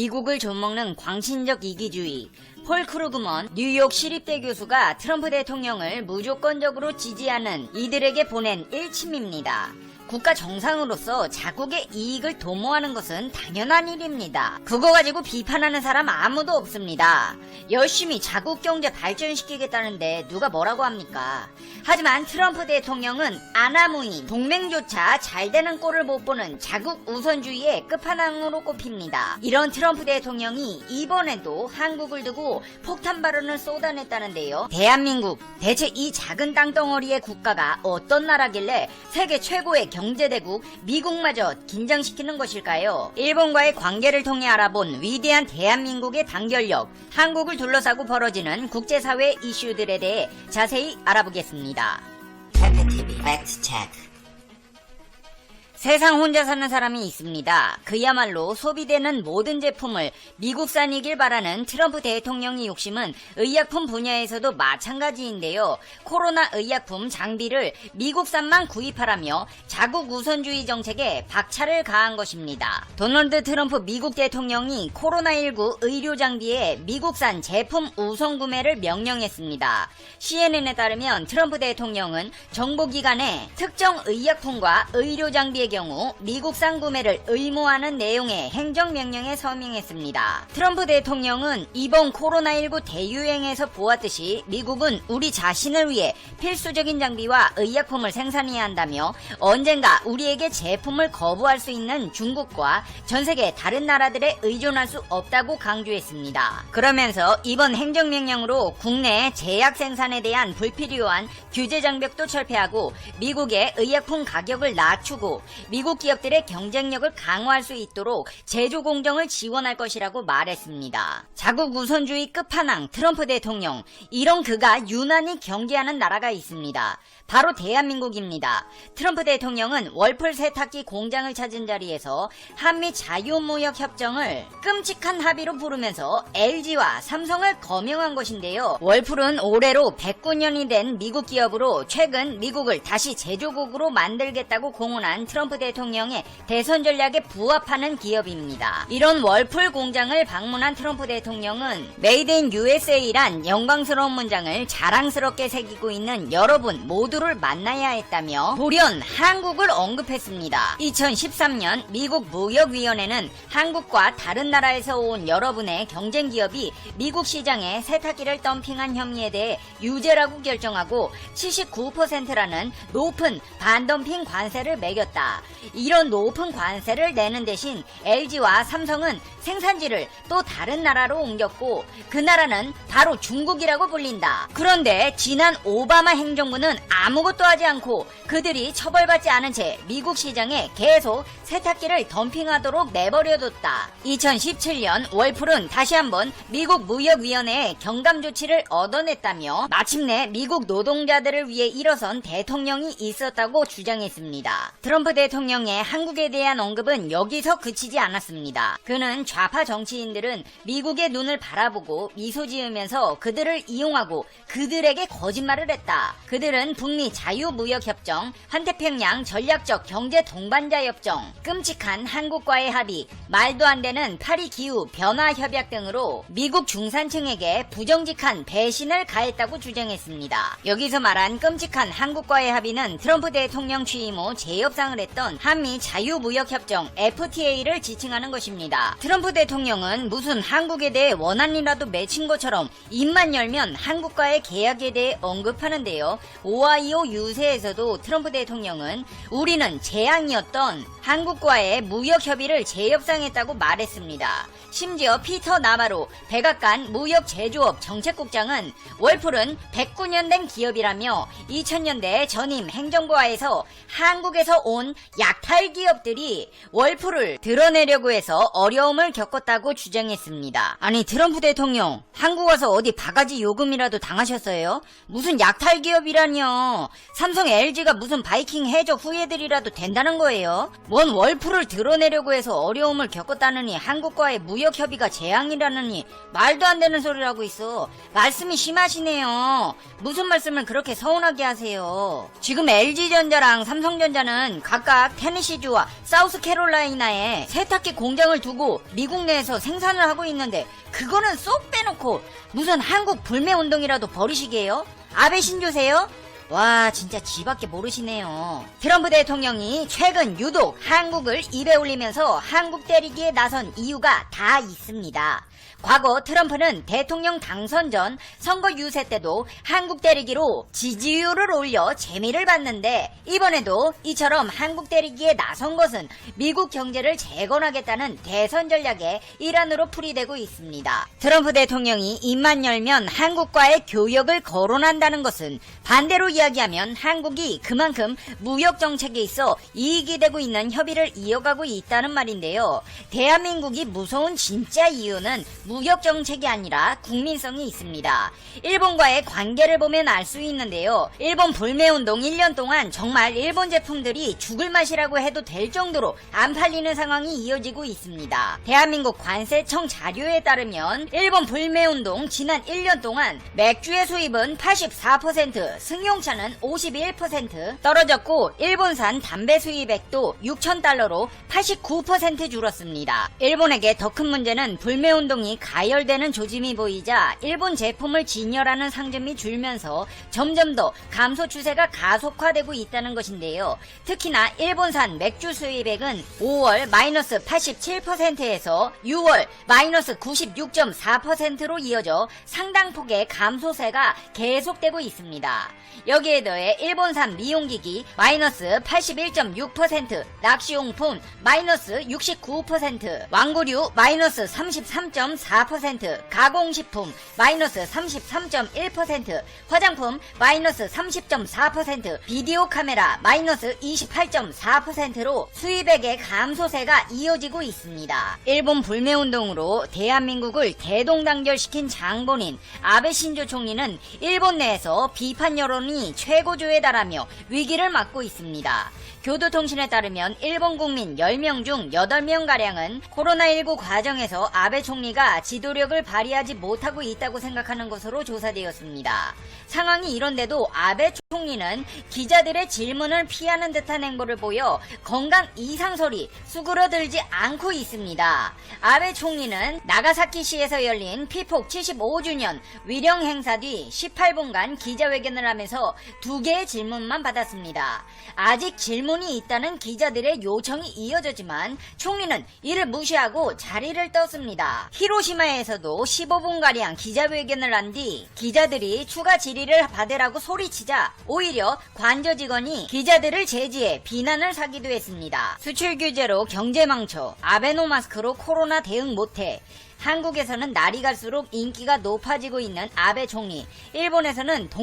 미국을 좀먹는 광신적 이기주의. 폴 크루그먼 뉴욕 시립대 교수가 트럼프 대통령을 무조건적으로 지지하는 이들에게 보낸 일침입니다. 국가 정상으로서 자국의 이익을 도모하는 것은 당연한 일입니다. 그거 가지고 비판하는 사람 아무도 없습니다. 열심히 자국 경제 발전시키겠다는데 누가 뭐라고 합니까? 하지만 트럼프 대통령은 아나무인 동맹조차 잘 되는 꼴을 못 보는 자국 우선주의의 끝판왕으로 꼽힙니다. 이런 트럼프 대통령이 이번에도 한국을 두고 폭탄 발언을 쏟아냈다는데요. 대한민국 대체 이 작은 땅덩어리의 국가가 어떤 나라길래 세계 최고의 경 제대국 미국마저 긴장시키는 것일까요? 일본과의 관계를 통해 알아본 위대한 대한민국의 단결력, 한국을 둘러싸고 벌어지는 국제사회 이슈들에 대해 자세히 알아보겠습니다. 세상 혼자 사는 사람이 있습니다. 그야말로 소비되는 모든 제품을 미국산이길 바라는 트럼프 대통령의 욕심은 의약품 분야에서도 마찬가지인데요. 코로나 의약품 장비를 미국산만 구입하라며 자국 우선주의 정책에 박차를 가한 것입니다. 도널드 트럼프 미국 대통령이 코로나19 의료 장비의 미국산 제품 우선 구매를 명령했습니다. CNN에 따르면 트럼프 대통령은 정보기관에 특정 의약품과 의료 장비의 경우 미국산 구매를 의무화하는 내용의 행정명령에 서명했습니다. 트럼프 대통령은 이번 코로나19 대유행에서 보았듯이 미국은 우리 자신을 위해 필수적인 장비와 의약품을 생산해야 한다며 언젠가 우리에게 제품을 거부할 수 있는 중국과 전 세계 다른 나라들에 의존할 수 없다고 강조했습니다. 그러면서 이번 행정명령으로 국내 제약 생산에 대한 불필요한 규제 장벽도 철폐하고 미국의 의약품 가격을 낮추고 미국 기업들의 경쟁력을 강화할 수 있도록 제조 공정을 지원할 것이라고 말했습니다. 자국 우선주의 끝판왕 트럼프 대통령 이런 그가 유난히 경계하는 나라가 있습니다. 바로 대한민국입니다. 트럼프 대통령은 월풀 세탁기 공장을 찾은 자리에서 한미 자유무역 협정을 끔찍한 합의로 부르면서 LG와 삼성을 거명한 것인데요. 월풀은 올해로 109년이 된 미국 기업으로 최근 미국을 다시 제조국으로 만들겠다고 공언한 트럼프 대통령의 대선 전략에 부합하는 기업입니다. 이런 월풀 공장을 방문한 트럼프 대통령은 메이드 인 USA란 영광스러운 문장을 자랑스럽게 새기고 있는 여러분 모두 를 만나야 했다며 돌연 한국을 언급했습니다. 2013년 미국 무역위원회는 한국과 다른 나라에서 온 여러분의 경쟁 기업이 미국 시장에 세탁기를 덤핑한 혐의에 대해 유죄라고 결정하고 79%라는 높은 반덤핑 관세를 매겼다. 이런 높은 관세를 내는 대신 LG와 삼성은 생산지를 또 다른 나라로 옮겼고 그 나라는 바로 중국이라고 불린다. 그런데 지난 오바마 행정부는 아무 것도 하지 않고 그들이 처벌받지 않은 채 미국 시장에 계속 세탁기를 덤핑하도록 내버려뒀다. 2017년 월풀은 다시 한번 미국 무역위원회에 경감 조치를 얻어냈다며 마침내 미국 노동자들을 위해 일어선 대통령이 있었다고 주장했습니다. 트럼프 대통령의 한국에 대한 언급은 여기서 그치지 않았습니다. 그는 좌파 정치인들은 미국의 눈을 바라보고 미소 지으면서 그들을 이용하고 그들에게 거짓말을 했다. 그들은 북미 자유무역협정, 환태평양 전략적 경제 동반자 협정, 끔찍한 한국과의 합의, 말도 안 되는 파리 기후 변화 협약 등으로 미국 중산층에게 부정직한 배신을 가했다고 주장했습니다. 여기서 말한 끔찍한 한국과의 합의는 트럼프 대통령 취임 후 재협상을 했던 한미 자유무역협정 FTA를 지칭하는 것입니다. 트럼프 대통령은 무슨 한국에 대해 원한이라도 맺힌 것처럼 입만 열면 한국과의 계약에 대해 언급하는데요. 오하이오 유세에서도 트럼프 대통령은 우리는 재앙이었던 한국과의 무역 협의를 재협상했다고 말했습니다. 심지어 피터 나바로 백악관 무역 제조업 정책국장은 월풀은 109년 된 기업이라며 2000년대 전임 행정부하에서 한국에서 온 약탈 기업들이 월풀을 드러내려고 해서 어려움을 겪었다고 주장했습니다. 아니 트럼프 대통령 한국 와서 어디 바가지 요금이라도 당하셨어요? 무슨 약탈 기업이라뇨? 삼성 LG가 무슨 바이킹 해적 후예들이라도 된다는 거예요? 뭐뭔 월풀을 드러내려고 해서 어려움을 겪었다느니 한국과의 무역 협의가 재앙이라느니 말도 안 되는 소리를 하고 있어. 말씀이 심하시네요. 무슨 말씀을 그렇게 서운하게 하세요. 지금 LG전자랑 삼성전자는 각각 테네시주와 사우스캐롤라이나에 세탁기 공장을 두고 미국 내에서 생산을 하고 있는데 그거는 쏙 빼놓고 무슨 한국 불매운동이라도 벌이시게요? 아베 신조세요? 와 진짜 지밖에 모르시네요. 트럼프 대통령이 최근 유독 한국을 입에 올리면서 한국 때리기에 나선 이유가 다 있습니다. 과거 트럼프는 대통령 당선 전 선거 유세 때도 한국 때리기로 지지율을 올려 재미를 봤는데 이번에도 이처럼 한국 때리기에 나선 것은 미국 경제를 재건하겠다는 대선 전략의 일환으로 풀이되고 있습니다. 트럼프 대통령이 입만 열면 한국과의 교역을 거론한다는 것은 반대로 이야기하면 한국이 그만큼 무역 정책에 있어 이익이 되고 있는 협의를 이어가고 있다는 말인데요. 대한민국이 무서운 진짜 이유는 무역 정책이 아니라 국민성이 있습니다. 일본과의 관계를 보면 알 수 있는데요. 일본 불매운동 1년 동안 정말 일본 제품들이 죽을 맛이라고 해도 될 정도로 안 팔리는 상황이 이어지고 있습니다. 대한민국 관세청 자료에 따르면 일본 불매운동 지난 1년 동안 맥주의 수입은 84%, 승용차는 51% 떨어졌고 일본산 담배 수입액도 6,000달러로 89% 줄었습니다. 일본에게 더 큰 문제는 불매운동이 가열되는 조짐이 보이자 일본 제품을 진열하는 상점이 줄면서 점점 더 감소 추세가 가속화되고 있다는 것인데요. 특히나 일본산 맥주 수입액은 5월 마이너스 87%에서 6월 마이너스 96.4%로 이어져 상당폭의 감소세가 계속되고 있습니다. 여기에 더해 일본산 미용기기 마이너스 81.6%, 낚시용품 마이너스 69%, 왕구류 마이너스 33.4%, 가공식품 마이너스 33.1%, 화장품 마이너스 30.4%, 비디오 카메라 마이너스 28.4%로 수입액의 감소세가 이어지고 있습니다. 일본 불매운동으로 대한민국을 대동단결시킨 장본인 아베 신조 총리는 일본 내에서 비판 여론이 최고조에 달하며 위기를 맞고 있습니다. 교도통신에 따르면 일본 국민 10명 중 8명가량은 코로나19 과정에서 아베 총리가 지도력을 발휘하지 못하고 있다고 생각하는 것으로 조사되었습니다. 상황이 이런데도 아베 총리는 기자들의 질문을 피하는 듯한 행보를 보여 건강 이상 소리 수그러들지 않고 있습니다. 아베 총리는 나가사키시에서 열린 피폭 75주년 위령 행사 뒤 18분간 기자회견을 하면서 두 개의 질문만 받았습니다. 아직 질문이 있다는 기자들의 요청이 이어졌지만 총리는 이를 무시하고 자리를 떴습니다. 히로 시마에서도 15분가량 기자회견을 한 뒤 기자들이 추가 질의를 받으라고 소리치자 오히려 관저 직원이 기자들을 제지해 비난을 사기도 했습니다. 수출 규제로 경제 망쳐 아베노마스크로 코로나 대응 못해 한국에서는 날이 갈수록 인기가 높아지고 있는 아베 총리 일본에서는 동.